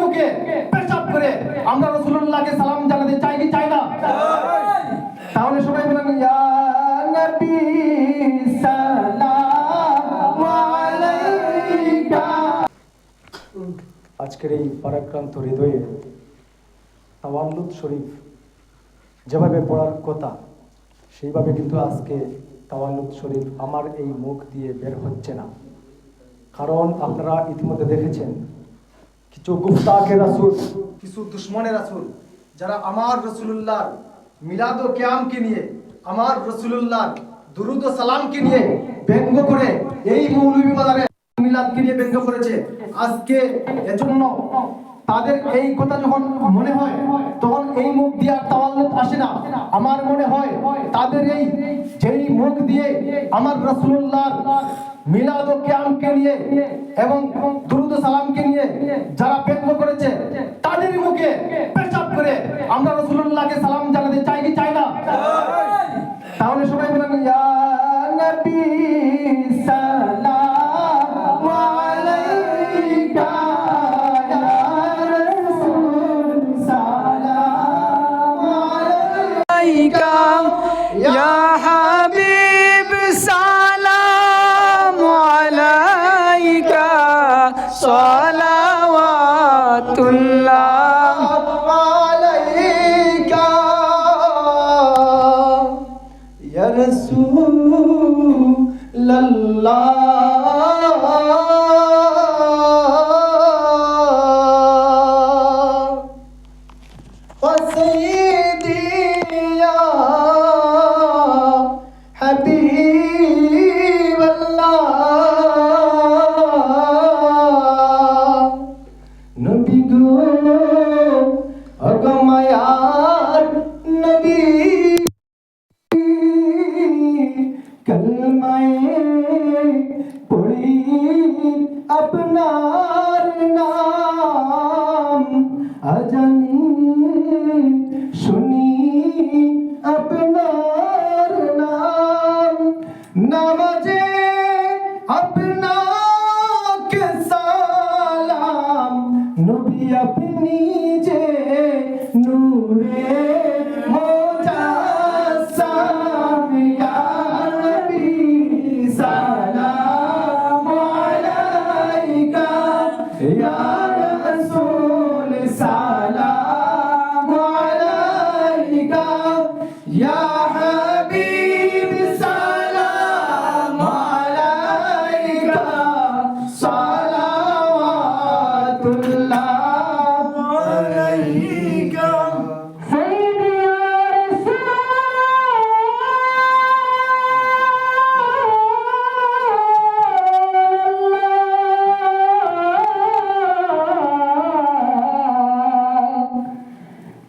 মুখে পেশাব করে আমরা রসুল্লাহকে সালাম জানাতে চাই কি চাই না? তাহলে সবাই বলেন, ইয়া নবী আজকের এই পরাক্রান্ত হৃদয়ে তাওয়াল্লুদ শরীফ যেভাবে পড়ার কথা, সেইভাবে কিন্তু আজকে তাওয়াল্লুদ শরীফ আমার এই মুখ দিয়ে বের হচ্ছে না। কারণ আপনারা ইতিমধ্যে দেখেছেন কিছু গুপ্তাকে রাসুল কিছু দুশ্মনের রাসূল? যারা আমার রসুল্লাহ মিলাদ ও কিয়ামকে নিয়ে, আমার রসুল্লাহ দুরুদ ও সালামকে নিয়ে ব্যঙ্গ করে এই মৌলভী বাজারে মিলাদকে নিয়ে ব্যঙ্গ করেছে, আজকে এজন্য তাদের এই কথা যখন মনে হয়, তখন এই মুখ দিয়ে আর তাওয়াল্লুদ আসে না। আমার মনে হয়, তাদের এই যেই মুখ দিয়ে আমার রসুল্লাহ মিলাদ ও কিয়ামকে নিয়ে এবং দুরুদ সালামকে নিয়ে যারা ব্যঙ্গ করেছে, তাদের মুখে পেশাব করে আমরা রসুল্লাহকে সালাম জানাতে চাই কি চাই না? তাহলে সবাই বলেন, ইয়া নবী আলাইকা কলমায়ে পড়ি আপনার নাম আজানি শুনি আপনার নাম নামাজে আপনাকে সালাম নবী আপনি যে নূরে ইয়া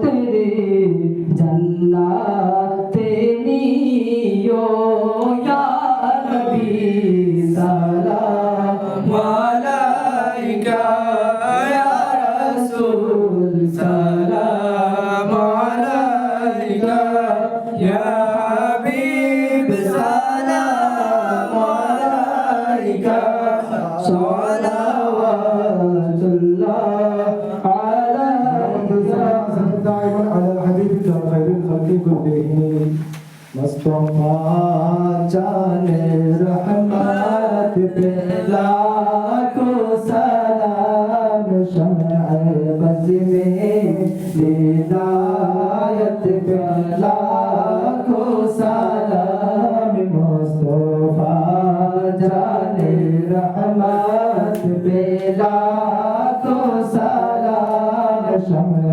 তেরে জন্নাতে নিও ইয়া নবী সালাম। আলাইকা ইয়া রাসূল সালাম। আলাইকা ইয়া হাবিব সালাম। আলাইকা সালাওয়াতুল্লাহ مصطفى جان رحمت بلا کو سلام شمع بزمی ہدایت بلا کو سلام مصطفى جان رحمت بلا کو سلام شمع